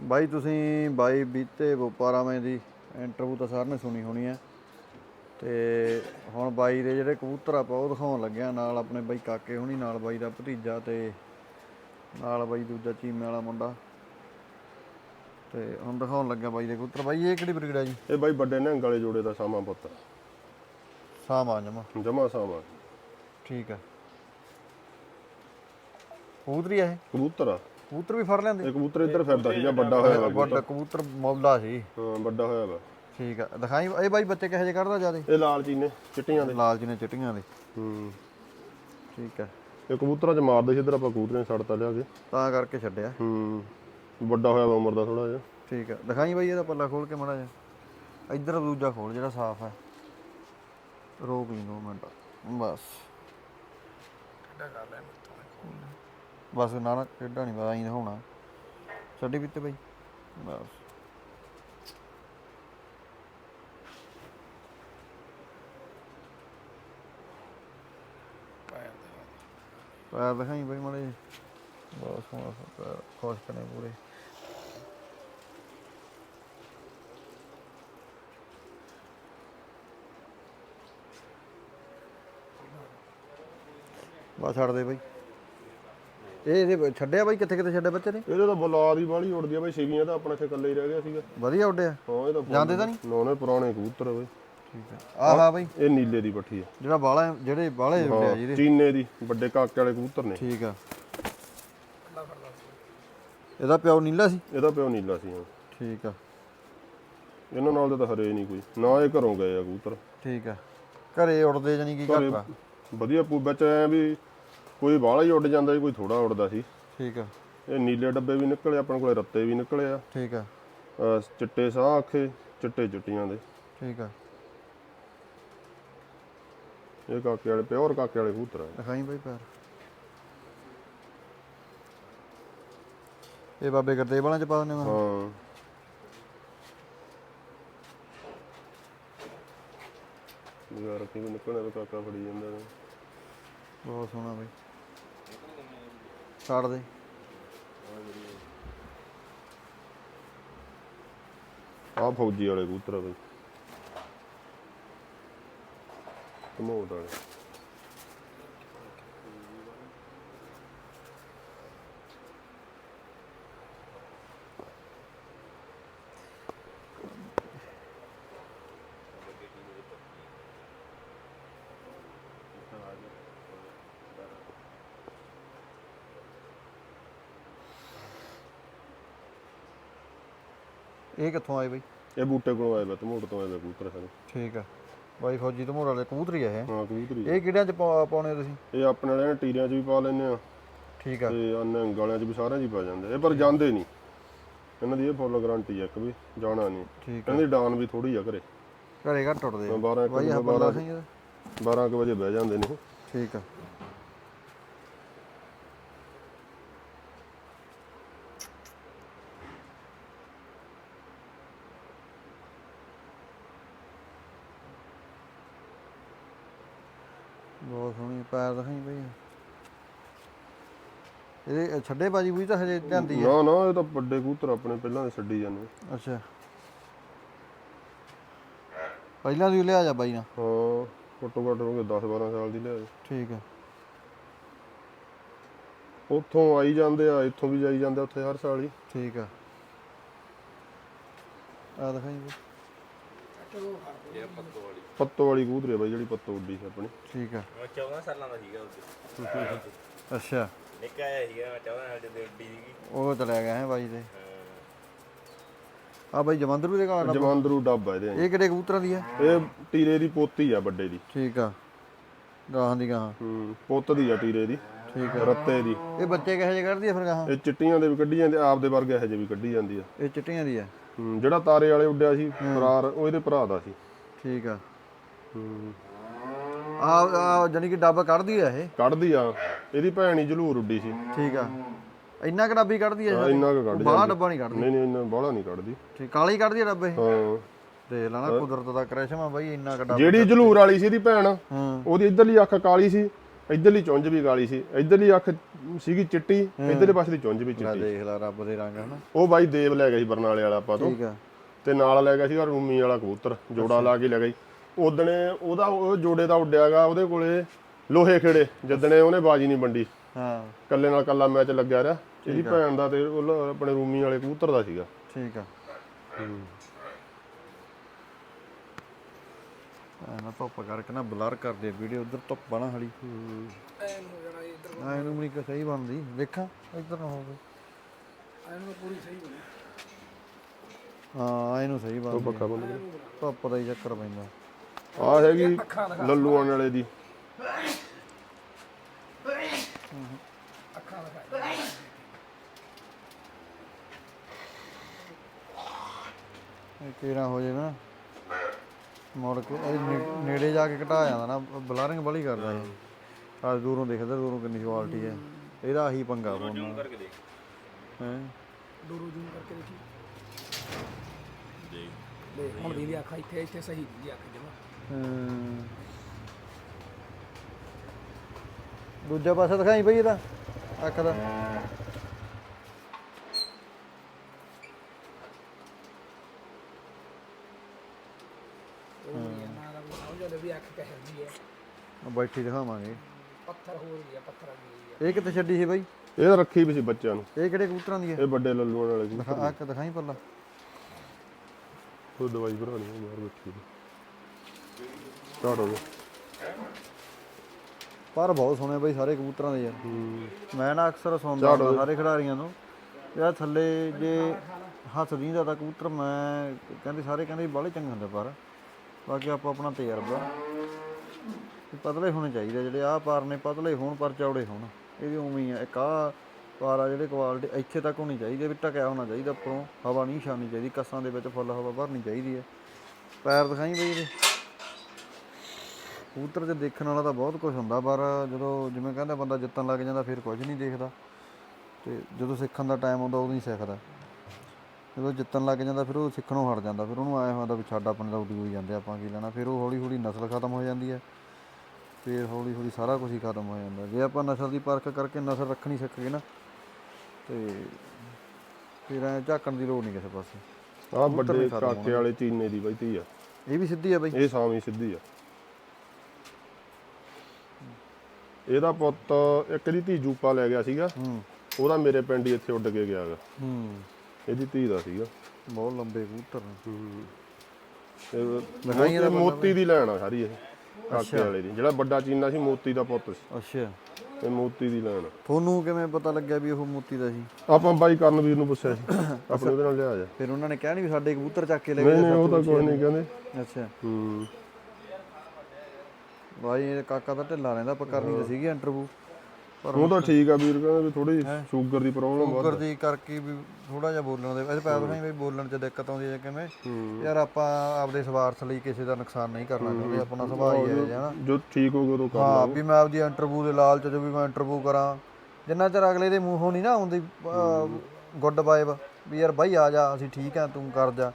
ਬਾਈ ਤੁਸੀਂ ਬਾਈ ਬੀਤੇ ਵਪਾਰਾਵੇਂ ਦੀ ਇੰਟਰਵਿਊ ਤਾਂ ਸਾਰਿਆਂ ਨੇ ਸੁਣੀ ਹੋਣੀ ਹੈ ਤੇ ਹੁਣ ਬਾਈ ਦੇ ਜਿਹੜੇ ਕਬੂਤਰ ਆਪਾਂ ਉਹ ਦਿਖਾਉਣ ਲੱਗਿਆ ਨਾਲ ਆਪਣੇ ਬਾਈ ਕਾਕੇ ਹੋਣੀ ਨਾਲ ਬਾਈ ਦਾ ਭਤੀਜਾ ਤੇ ਨਾਲ ਬਾਈ ਦੂਜਾ ਚੀਮੇ ਵਾਲਾ ਮੁੰਡਾ। ਤੇ ਹੁਣ ਦਿਖਾਉਣ ਲੱਗਿਆ ਬਾਈ ਦੇ ਕਬੂਤਰ। ਬਾਈ ਇਹ ਕਿਹੜੀ ਬਰੀਡ ਹੈ ਜੀ? ਇਹ ਬਾਈ ਵੱਡੇ ਨਿਹੰਗ ਵਾਲੇ ਜੋੜੇ ਦਾ ਸਾਮਾ ਪੁੱਤ। ਸਾਮਾ ਜਮਾ। ਜਮਾ ਸਾਮਾ। ਠੀਕ ਹੈ ਕਬੂਤਰੀ ਹੈ ਇਹ? ਕਬੂਤਰ ਆ। ਕਬੂਤਰ ਵੀ ਫੜ ਲੈਂਦੇ। ਇਹ ਕਬੂਤਰ ਇੱਧਰ ਫਿਰਦਾ ਸੀਗਾ ਵੱਡਾ ਹੋਇਆ ਵਾ ਵੱਡਾ ਕਬੂਤਰ ਮੌਲਾ ਸੀ। ਹਾਂ ਵੱਡਾ ਹੋਇਆ ਵਾ। ਠੀਕ ਆ ਦਿਖਾਈ ਇਹ ਬਾਈ ਬੱਚੇ ਕਿਹੋ ਜਿਹੇ ਕੱਢਦਾ ਜਿਆਦੇ? ਇਹ ਲਾਲ ਚੀਨੇ ਚਿੱਟੀਆਂ ਦੇ। ਲਾਲ ਜਿਹਨੇ ਚਿੱਟੀਆਂ ਦੇ। ਹੂੰ। ਠੀਕ ਆ। ਇਹ ਕਬੂਤਰਾਂ 'ਚ ਮਾਰਦੇ ਸੀ ਇੱਧਰ ਆਪਾਂ ਕਬੂਤਰਾਂ 'ਚ ਛੱਡਤਾ ਲਿਆ ਕੇ। ਤਾਂ ਕਰਕੇ ਛੱਡਿਆ। ਹੂੰ। ਵੱਡਾ ਹੋਇਆ ਵਾ ਉਮਰ ਦਾ ਥੋੜਾ ਜਿਹਾ। ਠੀਕ ਆ। ਦਿਖਾਈ ਬਾਈ ਇਹਦਾ ਪੱਲਾ ਖੋਲ ਕੇ ਮੜਾ ਜਾ ਇੱਧਰ ਦੂਜਾ ਖੋਲ ਜਿਹੜਾ ਸਾਫ਼ ਹੈ ਰੋਕ ਲਈ ਦੋ ਮਿੰਟ। ਬਸ। ਬਸ ਨਾ ਨਾ ਕਿੱਡਾ ਨਹੀਂ ਪਤਾ ਹੀ ਹੋਣਾ। ਛੱਡੀ ਵਿੱਤੇ ਬਾਈ। ਬਸ। ਪੈਰ ਦਿਖਾਈ ਬਈ ਮੜੇ ਬਹੁਤ ਸੋਹਣਾ ਪੈਰ ਖੁਸ਼ ਕਨੇ ਪੂਰੇ। ਬਸ ਛੱਡ ਦੇ ਬਾਈ। ਇਹ ਇਹਦੇ ਛੱਡਿਆ ਬਾਈ? ਕਿੱਥੇ ਕਿੱਥੇ ਛੱਡਿਆ ਬੱਚੇ ਨੇ? ਇਹਦੇ ਤਾਂ ਬੁਲਾਦ ਹੀ ਬਾਹਲੀ ਉੜਦੀ ਆ ਬਾਈ ਸਿਵੀਆਂ ਤਾਂ ਆਪਣੇ ਇੱਥੇ ਇਕੱਲੇ ਹੀ ਰਹਿ ਗਿਆ ਸੀਗਾ। ਵਧੀਆ ਉੱਡਿਆ? ਹਾਂ ਇਹ ਤਾਂ ਜਾਂਦੇ ਤਾਂ ਨਹੀਂ? ਨੌਨੇ ਪੁਰਾਣੇ ਕਬੂਤਰ ਆ ਬਾਈ। ਠੀਕ ਹੈ ਆਹ ਬਾਈ। ਇਹ ਨੀਲੇ ਦੀ ਪੱਠੀ ਆ। ਜਿਹੜਾ ਬਾਲਾ ਜਿਹੜੇ ਬਾਲੇ ਉੱਡਿਆ ਜਿਹਦੇ। ਚੀਨੇ ਦੀ ਵੱਡੇ ਕਾਕੇ ਵਾਲੇ ਕਬੂਤਰ ਨੇ। ਠੀਕ ਆ। ਇਹਦਾ ਪਿਓ ਨੀਲਾ ਸੀ? ਇਹਦਾ ਪਿਓ ਨੀਲਾ ਸੀ ਹਾਂ। ਠੀਕ ਆ। ਇਹਨਾਂ ਨਾਲ ਤਾਂ ਹਰੇ ਨਹੀਂ ਕੋਈ। ਨਾ ਇਹ ਘਰੋਂ ਗਏ ਆ ਕਬੂਤਰ। ਠੀਕ ਆ। ਘਰੇ ਉੜਦੇ ਜਾਨੀ ਕੀ ਆ ਵਧੀਆ ਪੂ ਵਿੱਚ ਐ ਵੀ ਕੋਈ ਬਾਹਲਾ ਹੀ ਉੱਡ ਜਾਂਦਾ ਸੀ ਕੋਈ ਥੋੜਾ ਉੱਡਦਾ ਸੀ। ਠੀਕ ਆ। ਇਹ ਨੀਲੇ ਡੱਬੇ ਵੀ ਨਿਕਲੇ ਆਪਣੇ ਕੋਲੇ ਰੱਤੇ ਵੀ ਨਿਕਲੇ ਆ। ਠੀਕ ਆ। ਅਹ ਚਿੱਟੇ ਸਾਹ ਅੱਖੇ ਚਿੱਟੇ ਚਿੱਟੀਆਂ ਦੇ। ਠੀਕ ਆ। ਇਹ ਕਾਕੇ ਵਾਲੇ ਪਿਓਰ ਕਾਕੇ ਵਾਲੇ ਕਬੂਤਰ ਆ। ਦਿਖਾਈ ਬਾਈ ਪੈਰ ਇਹ ਬਾਬੇ ਗੁਰਦੇਵ ਵਾਲਿਆਂ ਚ ਪਾ ਮੈਂ। ਹਾਂ। ਯਾਰ ਕਿਵੇਂ ਨਿਕਲਣਾ ਕਾਕਾ ਫੜੀ ਜਾਂਦਾ ਨੇ। ਬਹੁਤ ਸੋਹਣਾ ਬਾਈ। ਛੱਡ ਦੇ। ਆਹ ਫੌਜੀ ਵਾਲੇ ਕਬੂਤਰ ਆ ਬਈ। ਕਮੋਡ ਵਾਲੇ। ਇਹ ਕਿੱਥੋਂ ਆਏ ਬਾਈ? ਇਹ ਬੂਟੇ ਕੋਲੋਂ ਆਏ ਵਾ ਤਮੋੜ ਤੋਂ ਆਏ ਵਾ ਕਬੂਤਰ ਸਾਰੇ। ਠੀਕ ਆ। ਬਾਈ ਫੌਜੀ ਤੋਂ ਵਾਲੇ ਕਬੂਤਰੀ ਆ ਇਹ। ਹਾਂ ਕਬੂਤਰੀ ਇਹ ਕਿਹੜਿਆਂ ਚ ਪਾ- ਪਾਉਣੇ ਆ ਤੁਸੀਂ? ਇਹ ਆਪਣੇ ਵਾਲਿਆਂ ਨੇ ਟੀਰਿਆਂ 'ਚ ਵੀ ਪਾ ਲੈਂਦੇ ਆ। ਠੀਕ ਆ। ਤੇ ਅੰਨ ਗਾਲਿਆਂ 'ਚ ਵੀ ਸਾਰਿਆਂ 'ਚ ਹੀ ਪਾ ਜਾਂਦੇ ਇਹ ਪਰ ਜਾਂਦੇ ਨਹੀਂ। ਇਹਨਾਂ ਦੀ ਇਹ ਫੁੱਲ ਗਾਰੰਟੀ ਆ ਇੱਕ ਵੀ ਜਾਣਾ ਨਹੀਂ। ਠੀਕ ਆ। ਇਹਨਾਂ ਦੀ ਡਾਨ ਵੀ ਥੋੜੀ ਆ ਘਰੇ। ਘਰੇ ਘੱਟ ਟੁੱਟਦੇ ਆ। 12 ਬਾਈ ਆ ਬੰਦਾ ਸਹੀ ਆ। 12 ਕੁ ਵਜੇ ਬਹਿ ਜਾਂਦੇ ਨੇ ਇਹ। ਠੀਕ ਆ। ਬਹੁਤ ਸੋਹਣੀ ਪੈਰ ਦਿਖਾਈ ਬਈ। ਇਹਦੇ ਛੱਡੇ ਬਾਜੀ ਬੂਜੀ ਤਾਂ ਹਜੇ ਲਿਆਂਦੀ ਆ। ਨਾ ਨਾ ਇਹ ਤਾਂ ਵੱਡੇ ਕਬੂਤਰ ਆਪਣੇ ਪਹਿਲਾਂ ਦੇ ਛੱਡੀ ਜਾਂਦੇ। ਅੱਛਾ। ਪਹਿਲਾਂ ਦੀ ਲਿਆ ਜਾ ਬਾਈ ਨਾ। ਹਾਂ ਘੱਟੋ ਘੱਟ ਹੋਗੇ 10 12 ਸਾਲ ਦੀ ਲਿਆ ਠੀਕ ਆ। ਉੱਥੋਂ ਆਈ ਜਾਂਦੇ ਆ ਇੱਥੋਂ ਵੀ ਜਾਈ ਜਾਂਦੇ ਉੱਥੇ ਹਰ ਸਾਲ ਹੀ। ਠੀਕ ਆ। ਆ ਦਿਖਾਈ ਬਈ। ਪੱਤੋ ਵਾਲੀ ਕਬੂਤਰੀ ਆ ਬਾਈ ਜਿਹੜੀ ਪੱਤੋ ਉੱਡੀ ਸੀ ਆਪਣੀ। ਠੀਕ ਆ। ਮੈਂ 14 ਸਾਲਾਂ ਦਾ ਸੀਗਾ ਉਦੋਂ ਅੱਛਾ। ਨਿੱਕਾ ਜਿਹਾ ਸੀਗਾ ਮੈਂ 14 ਸਾਲ ਦੇ ਉੱਡੀ ਸੀਗੀ। ਉਹ ਚਲਿਆ ਗਿਆ ਹੈ ਬਾਈ ਦੇ। ਆ ਬਾਈ ਜਮੰਦਰੂ ਦੇ ਕਾਲਾ ਡੱਬਾ ਜਮਾਂਦਰੂ ਡੱਬ ਆ ਇਹਦੇ ਇਹ ਕਿਹੜੇ ਕਬੂਤਰਾਂ ਦੀ ਹੈ ਇਹ ਟੀਰੇ ਦੀ ਪੋਤੀ ਆ ਵੱਡੇ ਦੀ। ਠੀਕ ਆ। ਗਾਹਾਂ ਦੀ ਗਾਹਾਂ। ਹੂੰ ਪੁੱਤ ਦੀ ਆ ਟੀਰੇ ਦੀ। ਠੀਕ ਰੱਤੇ ਦੀ। ਇਹ ਬੱਚੇ ਕਿਹੋ ਜਿਹੇ ਕੱਢਦੀ ਆ ਫਿਰ ਗਾਹਾਂ? ਇਹ ਚਿੱਟੀਆਂ ਦੇ ਵੀ ਕੱਢੀ ਜਾਂਦੇ ਆਪ ਦੇ ਵਰਗੇ ਇਹੋ ਜਿਹੇ ਵੀ ਕੱਢੀ ਜਾਂਦੀ ਆ। ਇਹ ਚਿੱਟੀਆਂ ਦੀ ਆ। ਹੂੰ, ਜਿਹੜਾ ਤਾਰੇ ਵਾਲੇ ਉੱਡਿਆ ਸੀ ਫਰਾਰ ਉਹ ਇਹਦੇ ਭਰਾ ਦਾ ਸੀ। ਠੀਕ ਆ। ਆ ਆ ਜਾਨੀ ਕਿ ਡੱਬ ਕੱਢਦੀ ਆ ਇਹ? ਕੱਢਦੀ ਆ। ਇਹਦੀ ਭੈਣ ਹੀ ਜਲੂਰ ਉੱਡੀ ਸੀ। ਠੀਕ ਆ। ਇੰਨਾ ਕੁ ਡੱਬੀ ਕੱਢਦੀ ਆ ਇੰਨਾ ਕੁ ਕੱਢ ਬਾਹਰ ਜਾਂਦੀ ਡੱਬਾ ਨਹੀਂ ਕੱਢਦੀ। ਨਹੀਂ ਨਹੀਂ ਇੰਨਾ ਬਾਹਲਾ ਨਹੀਂ ਕੱਢਦੀ। ਠੀਕ ਕਾਲੀ ਕੱਢਦੀ ਆ ਡੱਬੇ ਹਾਂ। ਦੇਖ ਲਾ ਨਾ ਕੁਦਰਤ ਦਾ ਕ੍ਰਿਸ਼ਮਾ ਬਾਈ ਇੰਨਾ ਕੁ ਡੱਬਾ ਜਿਹੜੀ ਜਲੂਰ ਵਾਲੀ ਸੀ ਇਹਦੀ ਭੈਣ ਉਹਦੀ ਇਧਰਲੀ ਅੱਖ ਕਾਲੀ ਸੀ। ਇਧਰਲੀ ਚੁੰਝ ਵੀ ਕਾਲੀ ਸੀ ਇਧਰਲੀ ਅੱਖ ਸੀਗੀ ਚਿੱਟੀ ਇਧਰਲੇ ਪਾਸੇ ਦੀ ਚੁੰਝ ਵੀ ਚਿੱਟੀ ਦੇਖ ਲੈ ਰੱਬ ਦੇ ਰੰਗ ਹਨਾ। ਉਹ ਬਾਈ ਦੇਵ ਲੈ ਗਿਆ ਸੀ ਬਰਨਾਲੇ ਵਾਲਾ ਆਪਾਂ ਤੋਂ। ਠੀਕ ਆ। ਤੇ ਨਾਲ ਲੈ ਗਿਆ ਸੀਗਾ ਰੂਮੀ ਵਾਲਾ ਕਬੂਤਰ ਜੋੜਾ ਲਾ ਕੇ ਲੈ ਸੀ। ਉਦਣੇ ਉਹਦਾ ਉਹ ਜੋੜੇ ਦਾ ਉੱਡਿਆਗਾ ਉਹਦੇ ਕੋਲੇ ਲੋਹੇ ਖੇੜੇ ਜਿੱਦਣੇ ਉਹਨੇ ਬਾਜੀ ਨਹੀਂ ਵੰਡੀ। ਹਾਂ। ਕੱਲੇ ਨਾਲ ਕੱਲਾ ਮੈਚ ਲੱਗਿਆ ਰਿਹਾ। ਇਹਦੀ ਭੈਣ ਦਾ ਤੇ ਆਪਣੇ ਰੂਮੀ ਵਾਲੇ ਕਬੂਤਰ ਦਾ ਸੀਗਾ। ਠੀਕ ਆ ਆ ਨਾ ਧੁੱਪ ਕਰਕੇ ਨਾ ਬਲਰ ਕਰਦੇ ਵੀਡੀਓ ਉਧਰ ਧੁੱਪ ਨਾ ਹਲੀ ਐਨ ਹੋ ਜਾਣਾ ਇੱਧਰ। ਆ ਇਹਨੂੰ ਨਹੀਂ ਸਹੀ ਬਣਦੀ। ਵੇਖਾਂ ਇੱਧਰ ਨਾ ਹੋਵੇ। ਐਨ ਨੂੰ ਪੂਰੀ ਸਹੀ ਬਣੀ। ਹਾਂ ਇਹਨੂੰ ਸਹੀ ਬਣਦੀ ਪੱਖਾ ਬੰਦ ਕਰ ਧੁੱਪ ਦਾ ਹੀ ਚੱਕਰ ਪੈਂਦਾ। ਆ ਹੈਗੀ ਲੱਲੂਆਣ ਵਾਲੇ ਦੀ। ਅੱਖਾਂ ਇਹ ਕੀੜਾ ਹੋ ਜਾਵੇ ਨਾ? ਮੁੜ ਕੇ ਇਹ ਨੇ- ਨੇੜੇ ਜਾ ਕੇ ਘਟਾ ਜਾਂਦਾ ਨਾ ਬਲਰਿੰਗ ਬੜੀ ਕਰਦਾ ਇਹ। ਆ ਦੂਰੋਂ ਦੇਖਦਾ ਦੂਰੋਂ ਕਿੰਨੀ ਕੁਆਲਿਟੀ ਹੈ। ਇਹਦਾ ਆਹੀ ਪੰਗਾ ਨਾਲ ਕਰਕੇ ਦੇਖ। ਹੈ? ਦੂਰੋਂ ਜ਼ੂਮ ਕਰਕੇ ਦੇਖੀ। ਦੇ ਹੁਣ ਦੀ ਅੱਖ ਇੱਥੇ ਇੱਥੇ ਸਹੀ ਦੀ ਅੱਖ ਜਮਾ। ਦੂਜਾ ਪਾਸਾ ਦਿਖਾਈ ਬਈ ਇਹਦਾ ਅੱਖ ਦਾ ਉਹ ਵੀ ਨਾ ਦਾ ਵੀ ਸਮਝ ਆਉਂਦਾ ਵੀ ਅੱਖ ਕਹਿ ਦੀ ਹੈ। ਬੈਠੀ ਦਿਖਾਵਾਂਗੇ। ਪੱਥਰ ਹੋ ਰਹੀ ਹੈ ਪੱਥਰ ਆ ਗਈ ਹੈ ਇਹ ਕਿੱਥੇ ਛੱਡੀ ਸੀ ਬਈ? ਇਹ ਤਾਂ ਰੱਖੀ ਵੀ ਸੀ ਬੱਚਿਆਂ ਨੂੰ। ਇਹ ਕਿਹੜੇ ਕਬੂਤਰਾਂ ਦੀ ਹੈ ਇਹ ਵੱਡੇ ਲੱਲੂਆਣ ਵਾਲੇ ਸੀ ਦਿਖਾ ਅੱਖ ਦਿਖਾਈ ਪੱਲਾ ਉਹ ਦਵਾਈ ਭਰਾਣੀ ਉਹ ਬਾਹਰ ਬੱਚੀ ਦੀ। ਸਟਾਰਟ ਹੋ ਗਿਆ ਪਰ ਬਹੁਤ ਸੋਹਣੇ ਬਈ ਸਾਰੇ ਕਬੂਤਰਾਂ ਦੇ ਯਾਰ। ਹੂੰ। ਮੈਂ ਨਾ ਅਕਸਰ ਸੁਣਦਾ ਹੁੰਦਾ ਸਾਰੇ ਖਿਡਾਰੀਆਂ ਨੂੰ। ਯਾਰ ਥੱਲੇ ਜੇ ਹੱਥ ਦੀਂਦਾ ਤਾਂ ਕਬੂਤਰ ਮੈਂ ਕਹਿੰਦੇ ਸਾਰੇ ਕਹਿੰਦੇ ਬਾਲੇ ਚੰਗੇ ਹੁੰਦੇ ਪਰ। ਬਾਕੀ ਆਪੋ ਆਪਣਾ ਤਜਰਬਾ। ਵੀ ਪਤਲੇ ਹੋਣੇ ਚਾਹੀਦੇ ਜਿਹੜੇ ਆਹ ਪਾਰ ਨੇ ਪਤਲੇ ਹੋਣ ਪਰ ਚੌੜੇ ਹੋਣ। ਇਹ ਵੀ ਉਵੇਂ ਹੀ ਆ। ਇੱਕ ਆਹ ਪਾਰ ਆ ਜਿਹੜੇ ਕੁਆਲਿਟੀ ਇੱਥੇ ਤੱਕ ਹੋਣੀ ਚਾਹੀਦੀ ਹੈ ਵੀ ਟਕਿਆ ਹੋਣਾ ਚਾਹੀਦਾ ਉੱਪਰੋਂ। ਹਵਾ ਨਹੀਂ ਛਾਣੀ ਚਾਹੀਦੀ, ਕੱਸਾਂ ਦੇ ਵਿੱਚ ਫੁੱਲ ਹਵਾ ਭਰਨੀ ਚਾਹੀਦੀ ਹੈ ਪੈਰ ਦਿਖਾਈ ਬਈ ਇਹਦੇ। ਕਬੂਤਰ 'ਚ ਦੇਖਣ ਵਾਲਾ ਤਾਂ ਬਹੁਤ ਕੁਝ ਹੁੰਦਾ, ਪਰ ਜਦੋਂ ਜਿਵੇਂ ਕਹਿੰਦਾ ਬੰਦਾ ਜਿੱਤਣ ਲੱਗ ਜਾਂਦਾ ਫਿਰ ਕੁਝ ਨਹੀਂ ਦੇਖਦਾ। ਤੇ ਜਦੋਂ ਸਿੱਖਣ ਦਾ ਟਾਈਮ ਆਉਂਦਾ ਉਦੋਂ ਹੀ ਸਿੱਖਦਾ। ਜਦੋਂ ਜਿੱਤਣ ਲੱਗ ਜਾਂਦਾ ਫਿਰ ਉਹ ਸਿੱਖਣੋਂ ਹਟ ਜਾਂਦਾ। ਫਿਰ ਉਹਨੂੰ ਆਇਆ ਹੁੰਦਾ ਵੀ ਛੱਡ ਆਪਣੇ ਤਾਂ ਉੱਡੀ ਹੋਈ ਜਾਂਦੇ ਆਪਾਂ ਕੀ ਲੈਣਾ। ਫਿਰ ਉਹ ਹੌਲੀ ਹੌਲੀ ਨਸਲ ਖਤਮ ਹੋ ਜਾਂਦੀ ਹੈ ਫਿਰ ਹੌਲੀ ਹੌਲੀ ਸਾਰਾ ਕੁਝ ਹੀ ਖਤਮ ਹੋ ਜਾਂਦਾ। ਜੇ ਆਪਾਂ ਨਸਲ ਦੀ ਪਰਖ ਕਰਕੇ ਨਸਲ ਰੱਖਣੀ ਸਿੱਖ ਗਏ ਨਾ ਤੇ ਫਿਰ ਐ ਝਾਕਣ ਦੀ ਲੋੜ ਨਹੀਂ ਕਿਸੇ ਪਾਸੇ। ਆ ਵੱਡੇ ਕਾਕੇ ਵਾਲੇ ਚੀਨੇ ਦੀ ਬਾਈ ਧੀ ਆ। ਇਹ ਵੀ ਸਿੱਧੀ ਆ ਬਈ? ਇਹ ਸਾਵੀਂ ਸਿੱਧੀ ਆ। ਇਹਦਾ ਪੁੱਤ ਇੱਕ ਦੀ ਧੀ ਜੂਪਾ ਲੈ ਗਿਆ ਸੀਗਾ। ਹੂੰ। ਉਹਦਾ ਮੇਰੇ ਪਿੰਡ ਹੀ ਇੱਥੇ ਉੱਡ ਕੇ ਗਿਆ ਹੂੰ। ਇਹਦੀ ਧੀ ਦਾ ਸੀਗਾ। ਬਹੁਤ ਲੰਬੇ ਕਬੂਤਰ ਨੇ। ਮੋਤੀ ਦੀ ਲੈਣ ਆ ਸਾਰੀ ਇਹ। ਕਾਕੇ ਵਾਲੇ ਦੀ ਜਿਹੜਾ ਵੱਡਾ ਚੀਨਾ ਸੀ ਮੋਤੀ ਦਾ ਪੁੱਤ ਸੀ। ਅੱਛਾ। ਇਹ ਮੋਤੀ ਦੀ ਲੈਣ ਤੁਹਾਨੂੰ ਕਿਵੇਂ ਪਤਾ ਲੱਗਿਆ ਵੀ ਉਹ ਮੋਤੀ ਦਾ ਸੀ? ਆਪਾਂ ਬਾਈ ਕਰਨਵੀਰ ਨੂੰ ਪੁੱਛਿਆ ਸੀ। ਆਪਣੇ ਉਹਦੇ ਨਾਲ ਲਿਆ ਜਾ। ਫਿਰ ਉਹਨਾਂ ਨੇ ਕਿਹਾ ਨਹੀਂ ਵੀ ਸਾਡੇ ਕਬੂਤਰ ਚੱਕ ਕੇ ਲੈ ਗਏ ਨਹੀਂ ਉਹ ਤਾਂ ਕੋਈ ਨਹੀਂ ਕਹਿੰਦੇ। ਅੱਛਾ। ਹੂੰ। ਬਾਈ ਇਹ ਕਾਕਾ ਤਾਂ ਢਿੱਲਾ ਰਹਿੰਦਾ ਪਰ ਕਰਨੀ ਤਾਂ ਸੀਗੀ ਇੰਟਰਵਿਊ ਉਹ ਤਾਂ ਠੀਕ ਆ ਵੀਰ ਕਹਿੰਦੇ ਵੀ ਥੋੜੀ ਸ਼ੂਗਰ ਦੀ ਪ੍ਰੋਬਲਮ ਸ਼ੂਗਰ ਦੀ ਕਰਕੇ ਵੀ ਥੋੜਾ ਜਿਹਾ ਬੋਲਣ ਦੇ ਇਹਦੇ ਪੈਰ ਨਹੀਂ ਵੀ ਬੋਲਣ 'ਚ ਦਿੱਕਤ ਆਉਂਦੀ ਹੈ ਕਿਵੇਂ? ਯਾਰ ਆਪਾਂ ਆਪਦੇ ਸਵਾਰਥ ਲਈ ਕਿਸੇ ਦਾ ਨੁਕਸਾਨ ਨਹੀਂ ਕਰਨਾ ਚਾਹੁੰਦੇ ਆਪਣਾ ਸੁਭਾਅ ਹੀ ਹੈ ਹਨਾ ਜੋ ਠੀਕ ਹੋ ਗਿਆ ਉਦੋਂ ਕਰ ਹਾਂ ਵੀ ਮੈਂ ਆਪਦੀ ਇੰਟਰਵਿਊ ਦੇ ਲਾਲਚ 'ਚ ਵੀ ਮੈਂ ਇੰਟਰਵਿਊ ਕਰਾਂ। ਜਿੰਨਾ ਚਿਰ ਅਗਲੇ ਦੇ ਮੂੰਹੋਂ ਨਹੀਂ ਨਾ ਆਉਂਦੀ ਗੁੱਡ ਵਾਈਬ ਵੀ ਯਾਰ ਬਾਈ ਆ ਜਾ ਅਸੀਂ ਠੀਕ ਆ ਤੂੰ ਕਰ ਜਾ।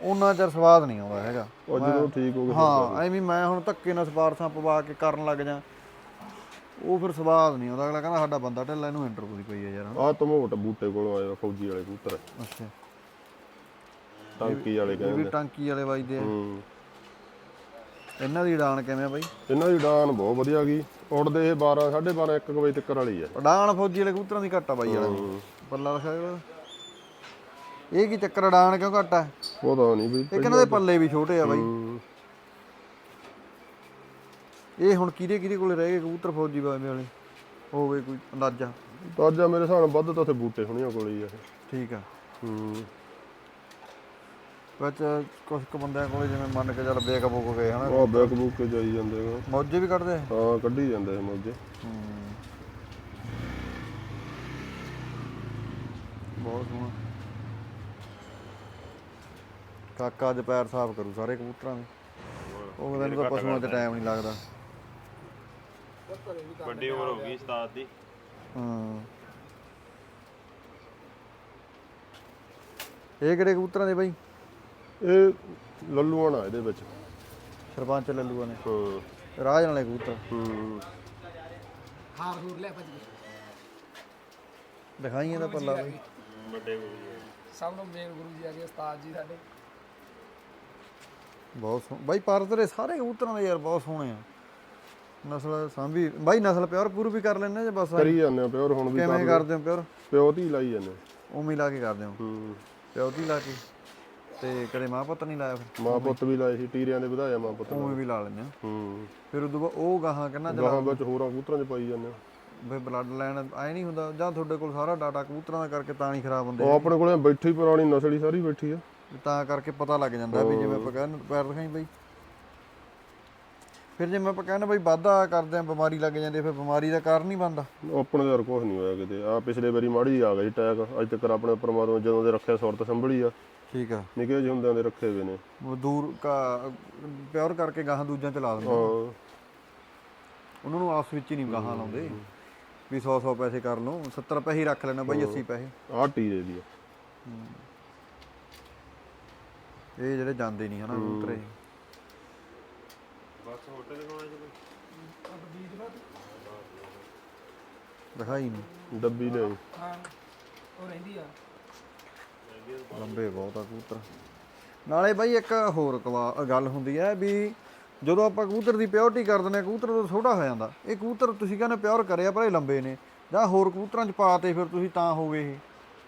ਉਹਨਾਂ ਚਿਰ ਸਵਾਦ ਨਹੀਂ ਆਉਂਦਾ ਹੈਗਾ। ਉਹ ਜਦੋਂ ਠੀਕ ਹੋ ਗਿਆ ਹਾਂ ਐਵੇਂ ਮੈਂ ਹੁਣ ਧੱਕੇ ਨਾਲ ਸਪਾਰਸਾਂ ਪਵਾ ਕੇ ਕਰਨ ਲੱਗ ਜਾ। ਉਹ ਫਿਰ ਸਵਾਦ ਨਹੀਂ ਆਉਂਦਾ। ਅਗਲਾ ਕਹਿੰਦਾ ਸਾਡਾ ਬੰਦਾ ਢਿੱਲਾ ਇਹਨੂੰ ਇੰਟਰਵਿਊ ਦੀ ਪਈ ਹੈ ਯਾਰ। ਆ ਤਮੋਟ ਬੂਟੇ ਕੋਲੋਂ ਆਇਆ ਫੌਜੀ ਵਾਲੇ ਕਬੂਤਰ। ਅੱਛਾ। ਟਾਂਕੀ ਵਾਲੇ ਇਹ ਵੀ ਕਹਿੰਦੇ। ਟਾਂਕੀ ਵਾਲੇ ਵੱਜਦੇ ਆ। ਹੂੰ। ਇਹਨਾਂ ਦੀ ਉਡਾਨ ਕਿਵੇਂ ਆ ਬਾਈ? ਇਹਨਾਂ ਦੀ ਉਡਾਨ ਬਹੁਤ ਵਧੀਆ ਗਈ ਉੜਦੇ ਇਹ 12 12:30 1 ਵਜੇ ਤੱਕ ਵਾਲੀ ਆ। ਉਡਾਨ ਫੌਜੀ ਵਾਲੇ ਕਬੂਤਰਾਂ ਦੀ ਘੱਟ ਆ ਬਾਈ ਵਾਲਾ। ਦੀ ਪੱਲਾ ਰਖਾ ਇਹ ਕੀ ਚੱਕਰ ਉਡਾਨ ਕਿਉਂ ਘੱਟ ਆ? ਪਤਾ ਨਹੀਂ ਵੀ ਇਹ ਕਹਿੰਦੇ ਦੇ ਪੱਲੇ ਵੀ ਛੋਟੇ ਆ ਬਾਈ। ਇਹ ਹੁਣ ਕਿਹਦੇ ਕਿਹਦੇ ਕੋਲੇ ਰਹਿ ਗਏ? ਕਬੂਤਰ ਫੌਜੀ ਬਾਬੇ ਵਾਲੇ। ਹੋਵੇ ਕੋਈ ਅੰਦਾਜ਼ਾ। ਤਾਜਾ ਮੇਰੇ ਹਿਸਾਬ ਨਾਲ ਵੱਧ ਤਾਂ ਉੱਥੇ ਬੂਟੇ ਹੁਣੀਆਂ ਕੋਲੇ ਹੀ ਆ ਇਹ। ਠੀਕ ਆ। ਹੂੰ। ਵਿੱਚ ਕੁਝ ਕੁ ਬੰਦਿਆਂ ਕੋਲੇ ਜਿਵੇਂ ਮੰਨ ਕੇ ਚੱਲ ਬੇਕ ਬੁੱਕ ਗਏ ਹਨਾ? ਉਹ ਬੈਕ ਬੁੱਕ ਕੇ ਜਾਈ ਜਾਂਦੇ ਗਾ। ਮੌਜੇ ਵੀ ਕੱਢਦੇ? ਹਾਂ ਕੱਢੀ ਜਾਂਦੇ ਇਹ ਮੋਜੇ। ਬਹੁਤ ਸੋਹਣਾ। ਕਾਕਾ ਅੱਜ ਪੈਰ ਸਾਫ਼ ਕਰੂ ਸਾਰੇ ਕਬੂਤਰਾਂ ਦੇ। ਉਹ ਕਹਿੰਦਾ ਇਹਨੂੰ ਤਾਂ ਪਸ਼ੂਆਂ 'ਚ ਟਾਈਮ ਨਹੀਂ ਲੱਗਦਾ। ਵੱਡੀ ਉਮਰ ਹੋ ਗਈ ਉਸਤਾਦ ਦੀ। ਹਾਂ। ਇਹ ਕਿਹੜੇ ਕਬੂਤਰਾਂ ਦੇ ਬਾਈ? ਇਹ ਲੱਲੂਆਣਾ ਇਹਦੇ ਵਿੱਚ। ਸਰਪੰਚ ਲੱਲੂਆਂ ਨੇ ਹਾਂ। ਰਾਜ ਨਾਲੇ ਕਬੂਤਰ। ਹੂੰ ਹਾਰ ਹੂਰ ਲੈ ਭੱਜ ਗਏ। ਦਿਖਾਈ ਇਹਦਾ ਪੱਲਾ ਬਈ। ਵੱਡੇ ਗੁਰੂ ਜੀ ਸਭ ਨੂੰ ਮੇਨ ਗੁਰੂ ਜੀ ਆ ਗਏ ਉਸਤਾਦ ਜੀ ਸਾਡੇ। ਬਹੁਤ ਸੋਹਣੇ। ਬਾਈ ਪਰ ਤੇਰੇ ਸਾਰੇ ਕਬੂਤਰਾਂ ਦੇ ਯਾਰ ਬਹੁਤ ਸੋਹਣੇ ਆ। ਨਸਲ ਸਾਂਭੀ। ਬਾਈ ਨਸਲ ਪਿਓਰ ਪੂਰ ਵੀ ਕਰ ਲੈਣੇ ਜੇ ਬਸ ਕਰੀ ਜਾਂਦੇ ਆ ਪਿਓਰ ਹੁਣ ਵੀ ਕਿਵੇਂ ਕਰਦੇ ਹੋ ਪਿਓਰ? ਪਿਓ ਧੀ ਲਾਈ ਜਾਂਦੇ। ਉਵੇਂ ਹੀ ਲਾ ਕੇ ਕਰਦੇ ਹੋ? ਹੂੰ। ਪਿਓਰ ਦੀ ਲਾ ਕੇ? ਤੇ ਕਦੇ ਮਾਂ ਪੁੱਤ ਨਹੀਂ ਲਾਇਆ ਫਿਰ? ਮਾਂ ਪੁੱਤ ਵੀ ਲਾਏ ਸੀ ਟੀਰਿਆਂ ਦੇ ਵਧਾਇਆ ਮਾਂ ਪੁੱਤ ਉਵੇਂ ਵੀ ਲਾ ਲੈਂਦੇ ਆ ਹੂੰ। ਫਿਰ ਉਦੋਂ ਬਾਅਦ ਉਹ ਗਾਹਾਂ ਕਹਿੰਦਾ ਚਲਾ ਗਾਹਾਂ ਵਿੱਚ ਹੋਰਾਂ ਕਬੂਤਰਾਂ 'ਚ ਪਾਈ ਜਾਂਦੇ ਆ। ਫਿਰ ਬਲੱਡ ਲਾਈਨ ਐ ਨਹੀਂ ਹੁੰਦਾ ਜਾਂ ਤੁਹਾਡੇ ਕੋਲ ਸਾਰਾ ਡਾਟਾ ਕਬੂਤਰਾਂ ਦਾ ਕਰਕੇ ਤਾਂ ਨਹੀਂ ਖਰਾਬ ਹੁੰਦੇ। ਉਹ ਆਪਣੇ ਕੋਲੇ ਬੈਠੀ ਪੁਰਾਣੀ ਨਸਲੀ ਸਾਰੀ ਬੈਠੀ ਆ। ਤਾਂ ਕਰਕੇ ਪਤਾ ਲੱਗ ਜਾਂਦਾ ਵੀ ਜਿਵੇਂ ਆਪਾਂ ਕਹਿੰਦੇ ਪੈਰ ਦਿਖਾਈ ਬਈ। ਫਿਰ ਜਿਵੇਂ ਆਪਾਂ ਕਹਿੰਦੇ ਬਈ ਵਾਧਾ ਕਰਦੇ ਆ ਬਿਮਾਰੀ ਲੱਗ ਜਾਂਦੀ ਆ, ਫਿਰ ਬਿਮਾਰੀ ਦਾ ਕਾਰਨ ਹੀ ਬਣਦਾ। ਆਪਣੇ ਯਾਰ ਕੁਝ ਨਹੀਂ ਹੋਇਆ ਕਿਤੇ। ਆ ਪਿਛਲੇ ਵਾਰੀ ਮਾੜੀ ਆ ਗਈ ਟੈਕ ਅੱਜ ਤੱਕ ਆਪਣੇ ਪਰਮਾਤਮਾ ਜਦੋਂ ਦੇ ਰੱਖਿਆ ਸੁਰਤ ਸੰਭਲੀ ਆ। ਠੀਕ ਆ। ਨਿੱਕੇ ਜਿਹੇ ਹੁੰਦਿਆਂ ਦੇ ਰੱਖੇ ਹੋਏ ਨੇ। ਉਹ ਦੂਰ ਪਿਓਰ ਕਰਕੇ ਗਾਹਾਂ ਦੂਜਿਆਂ ਚ ਲਾ ਦਿੰਦੇ ਹਾਂ। ਉਹਨਾਂ ਨੂੰ ਆਪਸ ਵਿੱਚ ਹੀ ਨਹੀਂ ਗਾਹਾਂ ਲਾਉਂਦੇ। ਵੀ 100 100 ਪੈਸੇ ਕਰ ਲਓ 70 ਪੈਸੇ ਹੀ ਰੱਖ ਲੈਣਾ ਬਈ 80 ਪੈਸੇ। ਆਹ ਟੀਰੇ ਦੀ ਆ। ਇਹ ਜਿਹੜੇ ਜਾਂਦੇ ਨਹੀਂ ਹਨਾ ਕਬੂਤਰੇ ਬਸ ਹੋਟਲ ਦਿਖਾਉਣਾ ਜੀ ਦਿਖਾਈ ਨਹੀਂ ਡੱਬੀ ਨੇ ਹਾਂ ਉਹ ਰਹਿੰਦੀ ਆ। ਲੰਬੇ ਬਹੁਤ ਆ ਕਬੂਤਰ। ਨਾਲੇ ਬਾਈ ਇੱਕ ਹੋਰ ਕਵਾ- ਗੱਲ ਹੁੰਦੀ ਹੈ ਵੀ ਜਦੋਂ ਆਪਾਂ ਕਬੂਤਰ ਦੀ ਪਿਓਰਟੀ ਕਰ ਦਿੰਦੇ ਆ ਕਬੂਤਰ ਤੋਂ ਛੋਟਾ ਹੋ ਜਾਂਦਾ। ਇਹ ਕਬੂਤਰ ਤੁਸੀਂ ਕਹਿੰਦੇ ਪਿਓਰ ਕਰਿਆ ਪਰ ਇਹ ਲੰਬੇ ਨੇ। ਜਾਂ ਹੋਰ ਕਬੂਤਰਾਂ 'ਚ ਪਾਤੇ ਫਿਰ ਤੁਸੀਂ ਤਾਂ ਹੋ ਗਏ ਇਹ।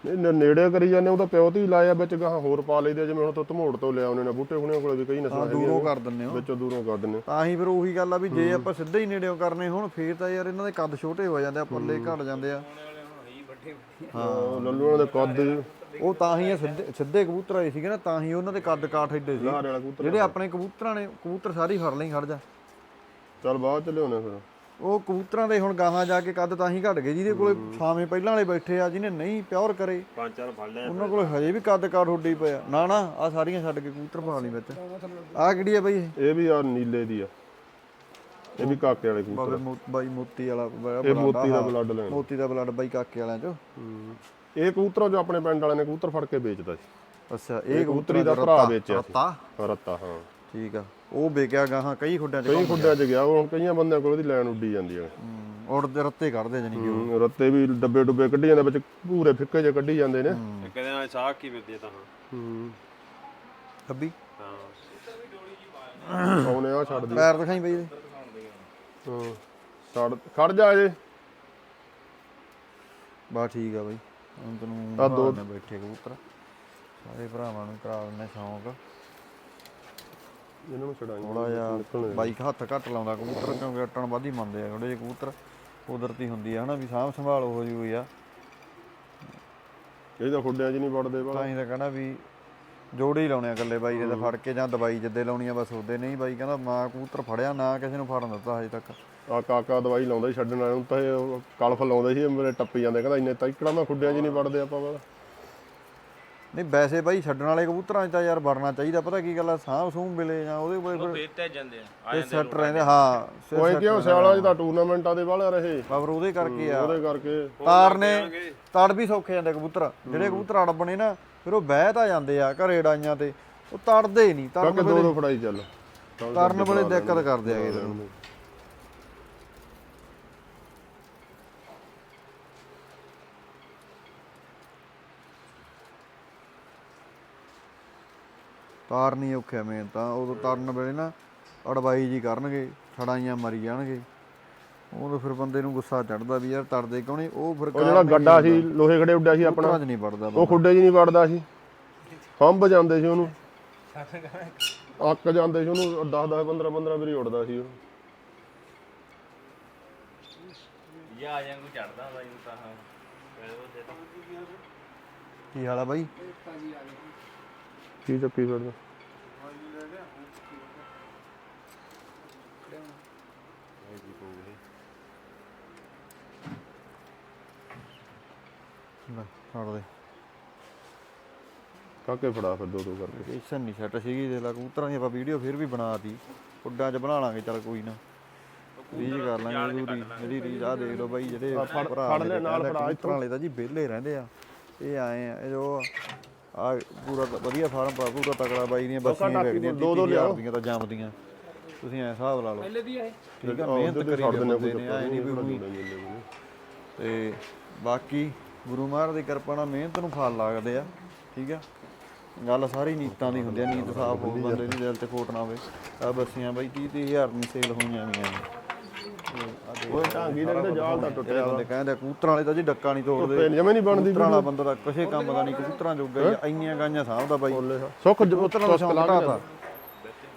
ਨਹੀਂ ਨ- ਨੇੜੇ ਕਰੀ ਜਾਂਦੇ ਉਹ ਤਾਂ ਪਿਓ ਧੀ ਲਾਇਆ ਵਿੱਚ ਗਾਹਾਂ ਹੋਰ ਪਾ ਲਈਦੇ ਜਿਵੇਂ ਹੁਣ ਤੋਂ ਧਮੋੜ ਤੋਂ ਲਿਆ ਉਹਨੇ ਨਾ ਬੂਟੇ ਹੁਣੇ ਕੋਲੇ ਵੀ ਕਈ ਨਸਲਾਂ ਹਾਂ ਦੂਰੋਂ ਕਰ ਦਿੰਦੇ ਹੋ। ਵਿੱਚੋਂ ਦੂਰੋਂ ਕਰ ਦਿੰਦੇ ਤਾਂ ਹੀ ਫਿਰ ਉਹੀ ਗੱਲ ਆ ਵੀ ਜੇ ਆਪਾਂ ਸਿੱਧੇ ਹੀ ਨੇੜਿਓਂ ਕਰਨੇ ਹੁਣ ਫੇਰ ਤਾਂ ਯਾਰ ਇਹਨਾਂ ਦੇ ਕੱਦ ਛੋਟੇ ਹੋ ਜਾਂਦੇ ਆ ਪੱਲੇ ਘਟ ਜਾਂਦੇ ਆ। ਹਾਂ। ਲੱਲੂ ਉਹਨਾਂ ਦੇ ਕੱਦ ਉਹ ਤਾਂ ਹੀ ਸਿੱਧੇ ਸਿੱਧੇ ਕਬੂਤਰ ਆਏ ਸੀਗੇ ਨਾ ਤਾਂ ਹੀ ਉਹਨਾਂ ਦੇ ਕੱਦ ਕਾਠ ਏਡੇ ਸੀ। ਲਾਰੇ ਵਾਲਾ ਕਬੂਤਰ ਜਿਹੜੇ ਆਪਣੇ ਕਬੂਤਰਾਂ ਨੇ ਕਬੂਤਰ ਸਾਰੀ ਫੜ ਲਈ ਖੜ ਜਾ। ਚੱਲ ਬਾਅਦ ਚ ਲਿਆਉਣੇ ਫਿਰ। ਉਹ ਕਬੂਤਰਾਂ ਦੇ ਹੁਣ ਗਾਹਾਂ ਜਾ ਕੇ ਕੱਦ ਤਾਂ ਹੀ ਘਟ ਗਏ ਜਿਹਦੇ ਕੋਲੇ ਛਾਵੇਂ ਪਹਿਲਾਂ ਵਾਲੇ ਬੈਠੇ ਆ ਜਿਹਨੇ ਨਹੀਂ ਪਿਓਰ ਕਰੇ ਪੰਜ ਚਾਰ ਫੜ ਲਿਆ ਉਹਨਾਂ ਕੋਲੇ ਹਜੇ ਵੀ ਕੱਦ ਕਾਠ ਉੱਡੇ ਪਿਆ ਨਾ ਨਾ ਆ ਸਾਰੀਆਂ ਛੱਡ ਕੇ ਕਬੂਤਰ ਪਾ ਲਈ ਵਿੱਚ। ਆ ਕਿਹੜੀ ਆ ਬਈ ਇਹ? ਇਹ ਵੀ ਆ ਨੀਲੇ ਦੀ ਆ। ਇਹ ਵੀ ਕਾਕੇ ਵਾਲੇ ਕਬੂਤਰ ਮੋ- ਬਾਈ ਮੋਤੀ ਵਾਲਾ ਬੜਾ ਇਹ ਮੋਤੀ ਦਾ। ਬਲੱਡ ਲੈਣ। ਮੋਤੀ ਦਾ ਬਲੱਡ ਬਾਈ ਕਾਕੇ ਵਾਲਿਆਂ ਚ। ਇਹ ਕਬੂਤਰਾਂ ਜੋ ਆਪਣੇ ਪਿੰਡ ਵਾਲਿਆਂ ਨੇ ਕਬੂਤਰ ਫੜ ਕੇ ਵੇਚਦਾ ਸੀ। ਅੱਛਾ ਇਹ ਕਬੂਤਰੀ ਦਾ ਭਰਾ ਵੇਚਿਆ ਸੀ। ਰੱਤਾ? ਰੱਤਾ ਹਾਂ। ਠੀਕ ਆ। ਉਹ ਵਿਕਿਆ ਗਾਹਾਂ ਕਈ ਖੁੱਡਾਂ ਚ ਕਈ ਖੁੱਡਿਆਂ 'ਚ ਗਿਆ ਉਹ ਹੁਣ ਕਈਆਂ ਬੰਦਿਆਂ ਕੋਲ ਉਹਦੀ ਲਾਈਨ ਉੱਡੀ ਜਾਂਦੀ ਹੈ ਹਮ, ਉੜਦੇ ਰੱਤੇ ਕੱਢਦੇ ਜਾਨੀ ਕਿ ਉਹ। ਰੱਤੇ ਵੀ ਡੱਬੇ ਡੁੱਬੇ ਕੱਢੀ ਜਾਂਦੇ ਵਿੱਚ ਪੂਰੇ ਫਿੱਕੇ ਜਿਹੇ ਕੱਢੀ ਜਾਂਦੇ ਨੇ। ਇੱਕ ਨਾਲ ਸਾਹ ਕੀ ਮਿਲਦੀ ਹੈ ਤਾਂ ਹੂੰ। ਖੱਬੀ। ਹਾਂ। ਆਉਨੇ ਆ ਛੱਡ ਦੀ ਪੈਰ ਦਿਖਾਈ ਬਈ। ਇਹਦੇ ਹਾਂ ਛੱਡ ਖੜ ਜਾ ਅਜੇ। ਬਾ ਠੀਕ ਆ ਬਈ। ਹੁਣ ਤੈਨੂੰ ਦੋ- ਦੋ ਬੈਠੇ ਕਬੂਤਰ। ਸਾਰੇ ਭਰਾਵਾਂ ਨੂੰ ਕਰਾ ਦਿੰਦੇ ਸ਼ੌਂਕ। ਇਹਨਾਂ ਨੂੰ ਛਡਾਈ ਥੋੜਾ ਜਿਹਾ ਬਾਈਕ ਹੱਥ ਘੱਟ ਲਾਉਂਦਾ ਕਬੂਤਰ ਕਿਉਂਕਿ ਅਟਣ ਵੱਧ ਹੀ ਮੰਨਦੇ ਆ ਥੋੜੇ ਜਿਹੇ ਕਬੂਤਰ ਕੁਦਰਤੀ ਹੁੰਦੀ ਆ ਹਨਾ ਵੀ ਸਾਂਭ ਸੰਭਾਲ ਹੋ ਜੂਈ ਆ। ਇਹ ਤਾਂ ਖੁੱਡਿਆਂ 'ਚ ਨਹੀਂ ਵੜਦੇ ਤਾਂ ਵਾਲਾ ਹੀ ਤਾਂ ਕਹਣਾ ਵੀ ਜੋੜੇ ਹੀ ਲਾਉਣੇ ਆ ਇਕੱਲੇ ਬਾਈ ਦੇ ਤਾਂ ਫੜ ਕੇ ਜਾਂ ਦਵਾਈ ਜਿੱਦੇ ਲਾਉਣੀ ਆ ਬਸ ਉਹਦੇ ਨਹੀਂ। ਬਾਈ ਕਹਿੰਦਾ ਨਾ ਕਬੂਤਰ ਫੜਿਆ ਨਾ ਕਿਸੇ ਨੂੰ ਫੜਨ ਦਿੱਤਾ ਹਜੇ ਤੱਕ। ਆ ਕਾਕਾ ਦਵਾਈ ਲਾਉਂਦਾ ਸੀ ਛੱਡਣ ਵਾਲੇ ਨੂੰ ਤਾਂ ਇਹ ਕਲਫ ਲਾਉਂਦਾ ਸੀ ਮੇਰੇ ਟੱਪੀ ਜਾਂਦੇ ਕਹਿੰਦਾ ਇੰਨੇ ਤੱਕੜਾ ਮੈਂ ਖੁੱਡਿਆਂ 'ਚ ਨਹੀਂ ਵੜਦੇ ਆਪਾਂ ਵਾਲਾ ਨਹੀਂ ਵੈਸੇ ਬਾਈ ਛੱਡਣ ਵਾਲੇ ਕਬੂਤਰਾਂ 'ਚ ਤਾਂ ਯਾਰ ਵੜਨਾ ਚਾਹੀਦਾ ਪਤਾ ਕੀ ਗੱਲ ਆ ਸੂਹ ਮਿਲੇ ਜਾਂ ਉਹਦੇ ਕੋਲੇ ਫਿਰ ਤੇ ਜਾਂਦੇ ਆ ਇਹ ਸੈੱਟ ਰਹਿੰਦੇ ਹਾਂ ਸਿਰ set ਕਿਉਂ ਸਿਆਲਾਂ 'ਚ ਤਾਂ ਟੂਰਨਾਮੈਂਟਾਂ ਦੇ ਵਾਲੇ ਰਹੇ। ਬਾਬਰ ਉਹਦੇ ਕਰਕੇ ਆ। ਉਹਦੇ ਕਰਕੇ। ਤਾਰ ਨੇ ਤੜ ਵੀ ਸੌਖੇ ਜਾਂਦੇ ਕਬੂਤਰ। ਜਿਹੜੇ ਕਬੂਤਰ ਅੜ ਬਣੇ ਨਾ ਫਿਰ ਉਹ ਬਹਿ ਤਾਂ ਜਾਂਦੇ ਆ ਘਰੇ ਡਾਈਆਂ ਤੇ। ਉਹ ਤੜਦੇ ਨਹੀਂ ਦੋ ਵੇਲੇ ਦੋ ਫੜਾਈ ਚੱਲ। ਤਰਨ ਵੇਲੇ ਦਿੱਕਤ ਕਰਦੇ ਆਗੇ ਫਿਰ ਤਾਰ ਨਹੀਂ ਔਖਿਆ ਮੇਨ ਤਾਂ ਉਦੋਂ ਤਰਨ ਵੇਲੇ ਨਾ ਅੜਵਾਈ ਜੀ ਕਰਨਗੇ ਛੜਾਈਆਂ ਮਰੀ ਜਾਣਗੇ। ਉਦੋਂ ਫਿਰ ਬੰਦੇ ਨੂੰ ਗੁੱਸਾ ਚੜਦਾ ਵੀ ਯਾਰ ਤੜਦੇ ਕਿਉਂ ਨਹੀਂ? ਉਹ ਫਿਰ ਉਹ ਜਿਹੜਾ ਗੱਡਾ ਸੀ ਲੋਹੇ ਖੜੇ ਉੱਡਿਆ ਸੀ ਆਪਣਾ। ਨਹੀਂ ਵੜਦਾ ਉਹ ਖੁੱਡੇ 'ਚ ਨਹੀਂ ਵੜਦਾ ਸੀ। ਹੰਬ ਜਾਂਦੇ ਸੀ ਉਹਨੂੰ। ਅੱਕ ਜਾਂਦੇ ਸੀ ਉਹਨੂੰ 10 10 15 15 ਵਾਰੀ ਉੱਡਦਾ ਸੀ ਉਹ। ਯਾ ਜਾਂਗੂ ਚੜਦਾ ਬਾਈ ਨੂੰ ਤਾਂ। ਹਾਂ ਕੀ ਹਾਲ ਆ ਬਾਈ? ਕੀ ਚੱਕੀ ਫਿਰਦਾ ਲੈ ਦੇ ਕਾਕੇ ਫੜਾ ਫਿਰ ਦੋ ਦੋ ਕਰਕੇ। ਇਸਨ ਨਹੀਂ ਸੈੱਟ ਸੀਗੀ ਦੇ ਲਾ ਕਬੂਤਰਾਂ ਦੀ ਆਪਾਂ ਵੀਡੀਓ ਫਿਰ ਵੀ ਬਣਾਤੀ। ਉੱਡਾਂ 'ਚ ਬਣਾ ਲਾਂਗੇ ਚੱਲ ਕੋਈ ਨਾ। ਰੀਜ ਕਰ ਲਾਂਗੇ ਜ਼ਰੂਰੀ ਜਿਹੜੀ ਰੀਜ ਆ ਦੇਖ ਲਓ ਬਾਈ ਜਿਹੜੇ ਭਰਾ ਫੜ ਲੈ, ਨਾਲ ਫੜਾ ਕਬੂਤਰਾਂ ਵਾਲੇ ਤਾਂ ਜੀ ਵਿਹਲੇ ਰਹਿੰਦੇ ਆ। ਇਹ ਆਏ ਆ ਇਹ ਜੋ ਆ ਪੂਰਾ ਵਧੀਆ ਫਾਰਮ ਪਾ ਪੂਰਾ ਤਕੜਾ ਬਾਈ ਦੀਆਂ ਬੱਸੀਆਂ ਵੇਖਦੀਆਂ ਦੋ ਦੋ ਲਿਆਓ। ਦੀਆਂ ਤਾਂ ਜੰਮਦੀਆਂ। ਤੁਸੀਂ ਐ ਹਿਸਾਬ ਲਾ ਲਓ। ਪਹਿਲੇ ਦੀ ਇਹ। ਠੀਕ ਆ ਮਿਹਨਤ ਕਰੀ ਛੱਡ ਦੇ ਦਿੰਦੇ ਬੰਦੇ ਕੋਈ ਨੇ ਚੱਕਰ ਐ ਨਹੀਂ ਵੀ ਨੂੰ। ਤੇ ਬਾਕੀ ਗੁਰੂ ਮਹਾਰਾਜ ਦੀ ਕਿਰਪਾ ਨਾਲ ਮਿਹਨਤ ਨੂੰ ਫਲ ਲੱਗਦੇ ਆ ਠੀਕ ਆ। ਗੱਲ ਸਾਰੀ ਨੀਤਾਂ ਦੀ ਹੁੰਦੀ ਆ ਨੀਤ ਸਾਫ਼ ਹੋ ਬੰਦੇ ਦੀ ਦਿਲ ਤੇ ਖੋਟ ਨਾ ਹੋਵੇ। ਆ ਬੱਸੀਆਂ ਬਾਈ 30 30000 ਦੀ ਸੇਲ ਹੋਈਆਂ ਵੀਆਂ ਨੇ। ਓਏ ਢਾਂਗੀ ਲੱਗਦਾ ਜਾਲ ਦਾ ਟੁੱਟਿਆ ਜਿਹੜੇ ਬੰਦੇ ਕਹਿੰਦੇ ਆ, ਕਬੂਤਰਾਂ ਵਾਲੇ ਤਾਂ ਜੀ ਡੱਕਾ ਨਹੀਂ ਤੋੜਦੇ। ਪੇਨ ਜਮੇ ਨਹੀਂ ਬਣਦੀ ਕਬੂਤਰਾਂ ਵਾਲਾ ਬੰਦਾ ਤਾਂ ਕਿਸੇ ਕੰਮ ਦਾ ਨਹੀਂ ਕਬੂਤਰਾਂ ਜੋਗਾ ਹੀ ਆ, ਇੰਨੀਆਂ ਗਾਈਆਂ ਸਾਂਭਦਾ ਬਾਈ। ਸੁੱਖ ਕਬੂਤਰਾਂ ਦਾ ਸ਼ੌਂਕ ਘਟਾਤਾ।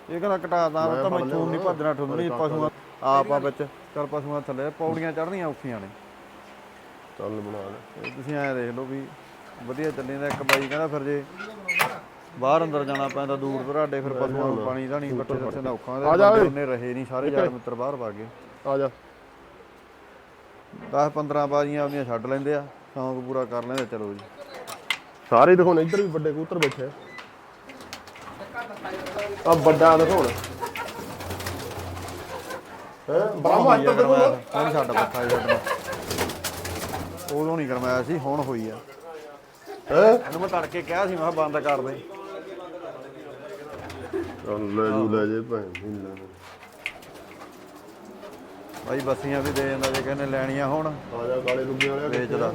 ਇਹ ਕਹਿੰਦਾ ਘਟਾਤਾ ਉਹ ਤਾਂ ਮੈਥੋਂ ਨਹੀਂ ਭੱਜਣਾ ਠੁੱਲਣੀ ਪਸ਼ੂਆਂ ਆਪ ਆ ਵਿੱਚ। ਚੱਲ ਪਸ਼ੂਆਂ ਥੱਲੇ ਪੌੜੀਆਂ ਚੜ੍ਹਨੀਆਂ ਔਖੀਆਂ ਨੇ। ਚੱਲ ਬਣਾ ਲੈ। ਤੇ ਤੁਸੀਂ ਐਂ ਦੇਖ ਲਓ ਵੀ ਵਧੀਆ ਚੱਲੀ ਦਾ ਇੱਕ ਬਾਈ ਕਹਿੰਦਾ ਫਿਰ ਜੇ ਬਾਹਰ ਅੰਦਰ ਜਾਣਾ ਪੈਂਦਾ ਦੂਰ ਦਰਾਡੇ ਫਿਰ ਪਸ਼ੂਆਂ ਨੂੰ ਪਾਣੀ ਧਾਣੀ ਬੱਟੇ ਦੱਸੇ ਦਾ ਔਖਾ। ਉਹਨੇ ਰਹੇ ਨਹੀਂ ਸਾਰੇ ਯਾਰ ਮਿੱਤਰ ਬਾਹਰ ਭੱਗ ਗਏ। ਆ ਜਾ। 10 15 ਬਾਜੀਆਂ ਆਪਦੀਆਂ ਛੱਡ ਲੈਂਦੇ ਆ ਸ਼ੌਂਕ ਪੂਰਾ ਕਰ ਲੈਂਦੇ ਚਲੋ ਜੀ। ਸਾਰੇ ਦਿਖਾਉਣ ਇੱਧਰ ਵੀ ਵੱਡੇ ਕਬੂਤਰ ਬੈਠੇ ਆ। ਆ ਵੱਡਾ ਦਿਖਾਉਣ। ਹੈ ਹੋਈ ਆ ਗਰਮੈਸ਼ ਹੁਣ ਛੱਡ ਜੀ ਛੱਡਣਾ ਉਦੋਂ ਨਹੀਂ ਗਰਮੈਸ਼ ਸੀ ਹੁਣ ਹੋਈ ਆ। ਹੈ? ਇਹਨੂੰ ਮੈਂ ਤੜਕੇ ਕਿਹਾ ਸੀ ਮੈਂ ਕਿਹਾ ਬੰਦ ਕਰ ਦੇ। ਲੈ ਜੂ ਲੈ ਜੇ ਭੈਣ ਦੀ ਲੈ। ਬਾਈ ਬੱਸੀਆਂ ਵੀ ਦੇ ਜਾਂਦਾ ਜੇ ਕਹਿੰਦੇ ਲੈਣੀਆਂ ਹੁਣ। ਆ ਜਾ ਕਾਲੇ ਲੁੱਗੇ ਵਾਲਿਆ ਵੇਚਦਾ।